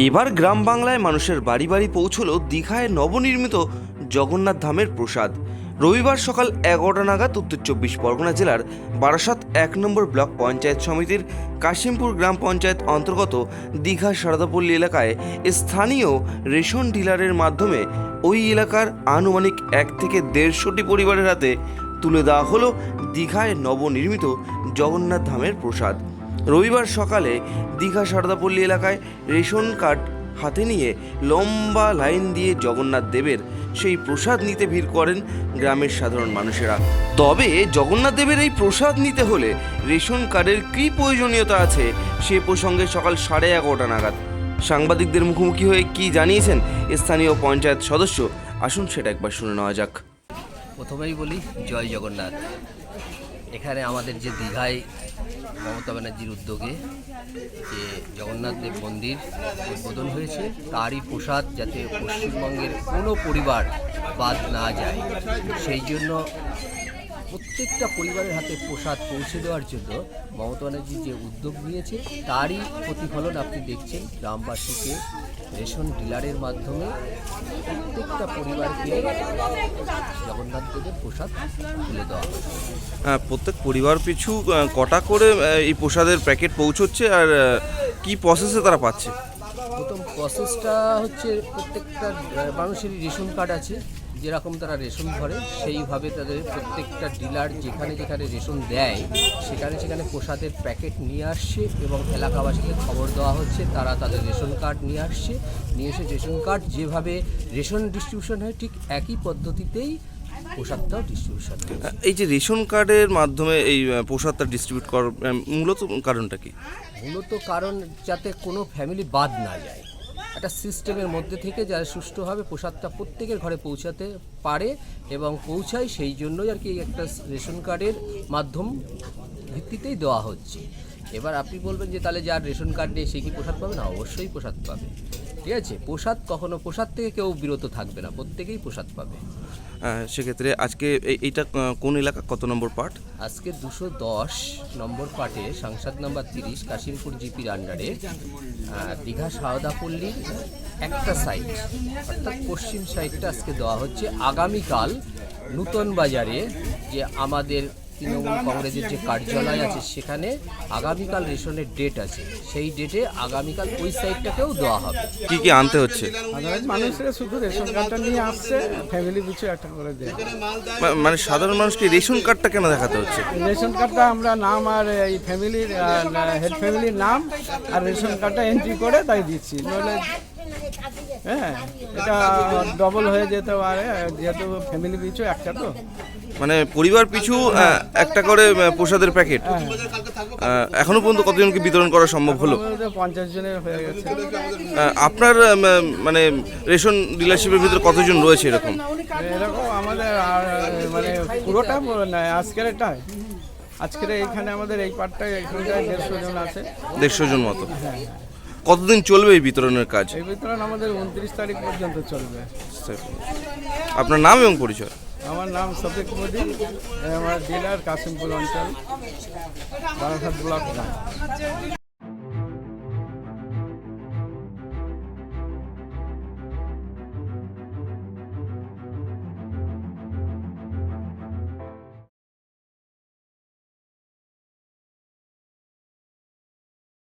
এবার গ্রাম বাংলায় মানুষের বাড়ি বাড়ি পৌঁছলো দীঘায় নবনির্মিত জগন্নাথ ধামের প্রসাদ। রবিবার সকাল এগারোটা নাগাদ উত্তর চব্বিশ পরগনা জেলার বারাসাত এক নম্বর ব্লক পঞ্চায়েত সমিতির কাশিমপুর গ্রাম পঞ্চায়েত অন্তর্গত দীঘা সারদাপল্লী এলাকায় স্থানীয় রেশন ডিলারের মাধ্যমে ওই এলাকার আনুমানিক এক থেকে দেড়শোটি পরিবারের হাতে তুলে দেওয়া হলো দীঘায় নবনির্মিত জগন্নাথ ধামের প্রসাদ। রবিবার সকালে দীঘা সারদাপল্লী এলাকায় রেশন কার্ড হাতে নিয়ে লম্বা লাইন দিয়ে জগন্নাথ দেবের সেই প্রসাদ নিতে ভিড় করেন গ্রামের সাধারণ মানুষেরা। তবে জগন্নাথ দেবের এই প্রসাদ নিতে হলে রেশন কার্ডের কী প্রয়োজনীয়তা আছে সে প্রসঙ্গে সকাল সাড়ে এগারোটা নাগাদ। সাংবাদিকদের মুখোমুখি হয়ে কি জানিয়েছেন স্থানীয় পঞ্চায়েত সদস্য? আসুন সেটা একবার শুনে নেওয়া যাক। প্রথমেই বলি, জয় জগন্নাথ। এখানে আমাদের যে দীঘায় মমতা ব্যানার্জির উদ্যোগে যে জগন্নাথ দেব মন্দির উদ্বোধন হয়েছে, তারই প্রসাদ যাতে পশ্চিমবঙ্গের কোনো পরিবার বাদ না যায়। সেই জন্য প্রত্যেকটা পরিবারের হাতে প্রসাদ পৌঁছে দেওয়ার জন্য মমতা ব্যানার্জি যে উদ্যোগ নিয়েছে, তারই প্রতিফলন আপনি দেখছেন গ্রামবাসীকে। রেশন ডিলারের মাধ্যমে প্রত্যেকটা পরিবারকে জগন্নাথ প্রসাদ তুলে দেওয়া হয় প্রত্যেক পরিবার পিছু কটা করে এই প্রসাদের প্যাকেট পৌঁছচ্ছে আর কি প্রসেসে তারা পাচ্ছে? প্রথম প্রসেসটা হচ্ছে প্রত্যেকটা মানুষেরই রেশন কার্ড আছে। যেরকম তারা রেশন ধরে সেইভাবে তাদের প্রত্যেকটা ডিলার যেখানে যেখানে রেশন দেয় সেখানে সেখানে প্রসাদের প্যাকেট নিয়ে আসছে এবং এলাকাবাসীকে খবর দেওয়া হচ্ছে তারা তাদের রেশন কার্ড নিয়ে আসছে। নিয়ে এসে রেশন কার্ড যেভাবে রেশন ডিস্ট্রিবিউশন হয় ঠিক একই পদ্ধতিতেই প্রসাদটাও ডিস্ট্রিবিউশন এই যে রেশন কার্ডের মাধ্যমে এই প্রসাদটা ডিস্ট্রিবিউট করার মূলত কারণটা কি? মূলত কারণ যাতে কোনো ফ্যামিলি বাদ না যায়। একটা সিস্টেমের মধ্যে থেকে যারা সুষ্ঠুভাবে প্রসাদটা প্রত্যেকের ঘরে পৌঁছাতে পারে এবং পৌঁছায় সেই জন্যই আর কি একটা রেশন কার্ডের মাধ্যম ভিত্তিতেই দেওয়া হচ্ছে। এবার আপনি বলবেন যে তাহলে যার রেশন কার্ড নেই সে কি প্রসাদ পাবে? না অবশ্যই প্রসাদ পাবে। ঠিক আছে? প্রসাদ কখনো প্রসাদ থেকে কেউ বিরত থাকবে না প্রত্যেকেই প্রসাদ পাবে। সেক্ষেত্রে আজকে এই- এইটা কোন এলাকা, কত নম্বর পার্ট? আজকে দুশো দশ নম্বর পার্টে সাংসদ নম্বর তিরিশ, কাশিমপুর জিপির আন্ডারে দীঘা সারদাপল্লীর একটা সাইড অর্থাৎ পশ্চিম সাইডটা আজকে দেওয়া হচ্ছে। আগামীকাল নূতন বাজারে যে আমাদের তৃণমূল কংগ্রেসের যে কার্যালয় আছে সেখানে আগামীকাল রেশনের ডেট আছে। সেই ডেটে আগামীকাল ওই সাইডটাকেও দেওয়া হবে। কি কি আনতে হচ্ছে? মানুষেরা শুধু রেশন কার্ডটা নিয়ে আসছে ফ্যামিলি পিছু একটা করে দেয় মা- মানে সাধারণ মানুষকে রেশন কার্ডটা কেন দেখাতে হচ্ছে? রেশন কার্ডটা আমরা নাম আর এই ফ্যামিলির হেড ফ্যামিলির নাম আর রেশন কার্ডটা এন্ট্রি করে তাই দিচ্ছি। নইলে হ্যাঁ। এটা ডবল হয়ে যেতে পারে যেহেতু ফ্যামিলি পিছু একটা তো। মানে পরিবার পিছু একটা করে প্রসাদের প্যাকেট। হ্যাঁ। এখনও পর্যন্ত কতজনকে বিতরণ করা সম্ভব হলো? পঞ্চাশ জনের হয়ে গেছে। আপনার মানে রেশন ডিলারশিপের ভিতরে কতজন রয়েছে এরকম? এরকম আমাদের মানে পুরোটা নয় আজকের এটাই আজকের এইখানে আমাদের এই পার্টটায় এখানটায় দেড়শো জন আছে। দেড়শো জন মতো। কতদিন চলবে এই বিতরণের কাজ? এই বিতরণ আমাদের উনত্রিশ তারিখ পর্যন্ত চলবে। আপনার নাম এবং পরিচয়? আমার নাম সফিক মোদি আমার জেলার কাশিমপুর অঞ্চল বারাসাত ব্লক